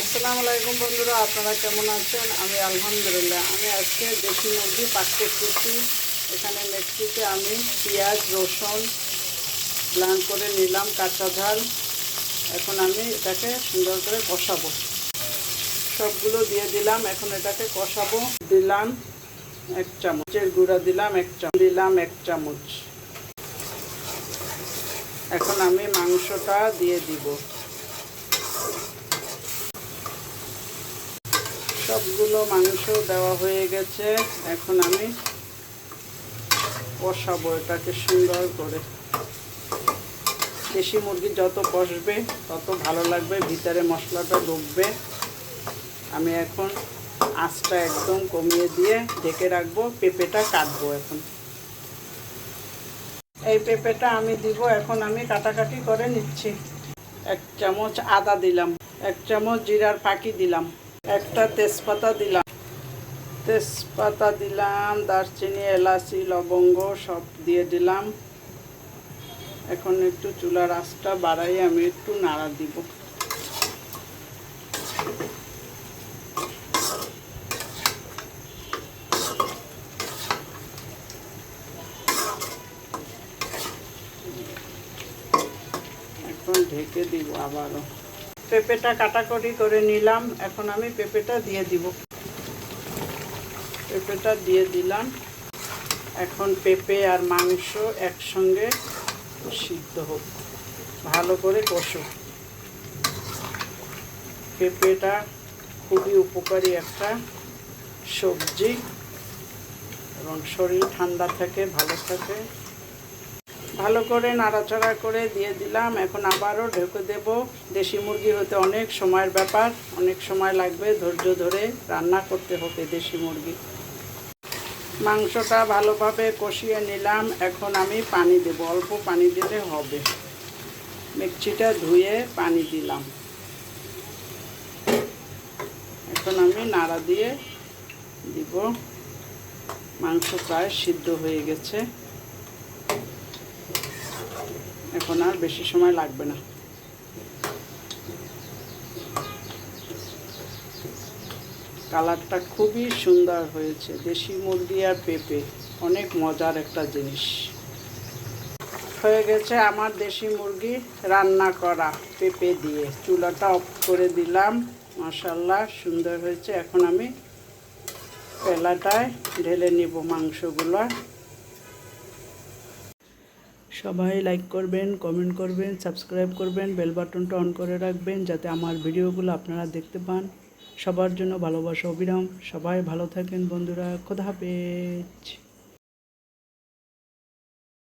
আসসালামু আলাইকুম বন্ধুরা, আপনারা কেমন আছেন? আমি আলহামদুলিল্লাহ, আমি আজকে দেশি মুরগি পাক করতেছি। এখানে মেক্সিতে আমি পেঁয়াজ, রসুন ব্লান করে নিলাম, কাঁচা ঝাল। এখন আমি এটাকে সুন্দর করে কষাবো। সবগুলো দিয়ে দিলাম, এখন এটাকে কষাবো। দিলাম এক চামচের গুঁড়া দিলাম এক চামচ। দিলাম এক চামচ। এখন আমি মাংসটা দিয়ে দিব। সবগুলো মাংস দেওয়া হয়ে গেছে। এখন আমি কষাবো এটাকে সুন্দর করে। দেশি মুরগি যত কষবে, তত ভালো লাগবে, ভিতরে মশলাটা ঢুকবে। আমি এখন আঁচটা একদম কমিয়ে দিয়ে ঢেকে রাখব, পেঁপেটা কাটবো এখন। এই পেঁপেটা আমি দিব, এখন আমি কাটাকাটি করে নিচ্ছি। এক চামচ আদা দিলাম, এক চামচ জিরার ফাঁকি দিলাম। একটা তেজপাতা দিলাম। তেজপাতা দিলাম, দারচিনি, এলাচি, লবঙ্গ সব দিয়ে দিলাম। এখন একটু চুলার আঁচটা বাড়াই, আমি একটু নাড়া দিব। এখন ঢেকে দিব আবারও। পেঁপেটা কাটাকুটি করে নিলাম। এখন আমি পেঁপেটা দিয়ে দিব। পেঁপেটা দিয়ে দিলাম। এখন পেঁপে আর মাংস একসঙ্গে সিদ্ধ হোক। ভালো করে কষো পেঁপেটা খুবই উপকারী একটা সবজি এবং শরীর ঠান্ডা থাকে, ভালো থাকে। ভালো করে নাড়াচাড়া করে দিয়ে দিলাম। এখন আবারও ঢেকে দেব। দেশি মুরগি হতে অনেক সময়ের ব্যাপার, অনেক সময় লাগবে ধৈর্য ধরে রান্না করতে হবে দেশি মুরগি। মাংসটা ভালোভাবে কষিয়ে নিলাম। এখন আমি পানি দেব, অল্প পানি দিলে হবে। মিক্সিটা ধুয়ে পানি দিলাম। এখন আমি নাড়া দিয়ে দিব। মাংস প্রায় সিদ্ধ হয়ে গেছে। এখন আর বেশি সময় লাগবে না। কালারটা খুবই সুন্দর হয়েছে, দেশি মুরগি আর পেঁপে, অনেক মজার একটা জিনিস। হয়ে গেছে আমার দেশি মুরগি রান্না করা পেঁপে দিয়ে। চুলাটা অফ করে দিলাম মাসাল্লাহ সুন্দর হয়েছে। এখন আমি পেলাটায় ঢেলে নিব মাংসগুলো। সবাই লাইক করবেন কমেন্ট করবেন সাবস্ক্রাইব করবেন বেল বাটনটা অন করে রাখবেন যাতে আমার ভিডিওগুলো আপনারা দেখতে পান। সবার জন্য ভালোবাসা, অবিরাম। সবাই ভালো থাকেন বন্ধুরা। খোদা হাফেজ।